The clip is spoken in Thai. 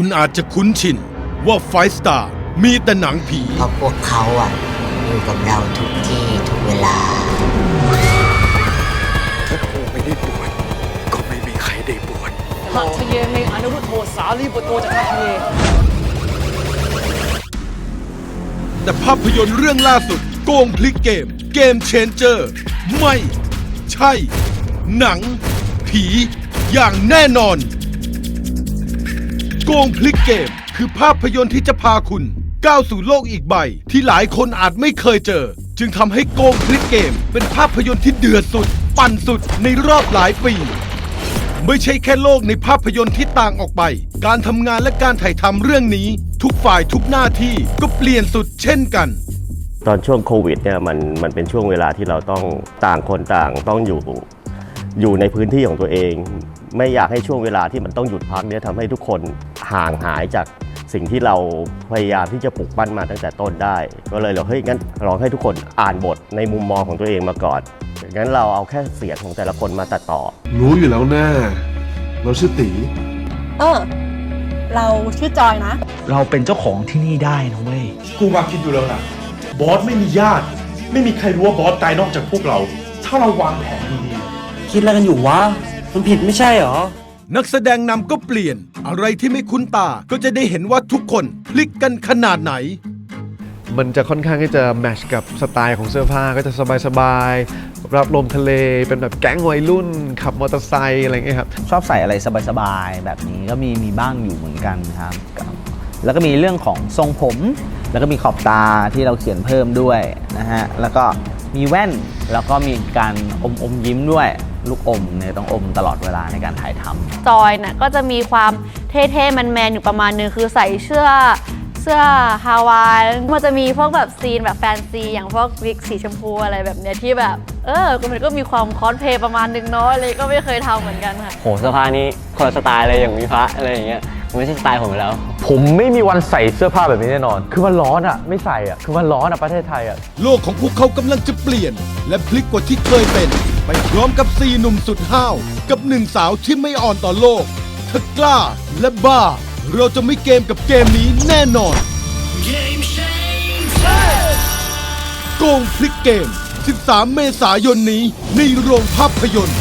คุณอาจจะคุ้นชินว่าไฟสตาร์มีแต่หนังผี เพราะพวกเขาอะอยู่กับเราทุกที่ทุกเวลา ถ้ากูไม่ได้บวชก็ไม่มีใครได้บวชหัตถเยเมอนุรุตโทสาลีบุตโตจักรเทแต่ภาพยนตร์เรื่องล่าสุด โกงพลิกเกม เกมเชนเจอร์ ไม่ ใช่ หนัง ผี อย่างแน่นอน โกงพลิกเกม คือภาพยนตร์ที่จะพาคุณ ก้าวสู่โลกอีกใบ ที่หลายคนอาจไม่เคยเจอ จึงทำให้โกงพลิกเกม เป็นภาพยนตร์ที่เดือดสุด ปั่นสุดในรอบหลายปี ไม่ใช่แค่โลกในภาพยนตร์ที่ต่างออกไป การทำงานและการถ่ายทำเรื่องนี้ ทุกฝ่ายทุกหน้าที่ก็เปลี่ยนสุดเช่นกันตอนช่วงโควิดเนี่ยมันมันเป็นช่วงเวลาที่เราต้องต่างคนต่างต้องอยู่อยู่ในพื้นที่ของตัวเอง ไม่อยากให้ช่วงเวลาที่มันต้องหยุดพักเนี่ยทำให้ทุกคน ห่างหายจากสิ่งที่เราพยายามที่จะปลูกปั้นมาตั้งแต่ต้นได้ ก็เลยเราเฮ้ยงั้นลองให้ทุกคนอ่านบทในมุมมองของตัวเองมาก่อนงั้นเราเอาแค่เสียงของแต่ละคนมาตัดต่อ รู้อยู่แล้วนะเราชื่อตีเออ เราชื่อจอยนะ เราเป็นเจ้าของที่นี่ได้นะเว้ย กูมาคิดดูแล้วนะบอสไม่มีญาติ ไม่มีใครรู้ว่าบอสตายนอกจากพวกเรา ถ้าเราวางแผนดีๆคิดอะไรกันอยู่วะมันผิดไม่ใช่เหรอ นักแสดงนำก็เปลี่ยน อะไรที่ไม่คุ้นตาก็จะได้เห็นว่าทุกคนพลิกกันขนาดไหน มันจะค่อนข้างที่จะแมทชกับสไตล์ของเสื้อผ้าก็จะสบายๆ รับลมทะเลเป็นแบบแก๊งวัยรุ่น ขับมอเตอร์ไซค์อะไรเงี้ยครับชอบใส่อะไรสบายๆ แบบนี้ก็มีมีบ้างอยู่เหมือนกันครับกับแล้วก็มีเรื่องของทรงผม แล้วก็มีขอบตาที่เราเขียนเพิ่มด้วยนะฮะแล้วก็มีแว่นแล้วก็มีการอมอมยิ้มด้วย ลูกอมเนี่ยต้องอมตลอดเวลาในการถ่ายทำ จอยน่ะก็จะมีความเท่ๆแมนๆอยู่ประมาณนึงคือใส่เสื้อเสื้อฮาวายมันจะมีพวกแบบซีนแบบแฟนซี อย่างพวกวิกสีชมพูอะไรแบบเนี้ยที่แบบ เออมันก็มีความคอสเพลย์ประมาณนึงเนาะเลยก็ไม่เคยทำเหมือนกันค่ะ โหเสื้อผ้านี้คนละสไตล์เลยอย่างมีพระอะไรอย่างเงี้ยมันไม่ใช่สไตล์ผมอยู่แล้ว ผมไม่มีวันใส่เสื้อผ้าแบบนี้แน่นอน คือมันร้อนอะ ไม่ใส่อะ คือมันร้อนอะประเทศไทยอะ โลกของพวกเขากำลังจะเปลี่ยน และพลิกกว่าที่เคยเป็น ไปพร้อมกับสี่หนุ่มสุดห้าว กับหนึ่งสาวที่ไม่อ่อนต่อโลกเธอกล้าและบ้า เราจะไม่เกมกับเกมนี้แน่นอน โกงพลิกเกม 13 เมษายนนี้ในโรงภาพยนตร์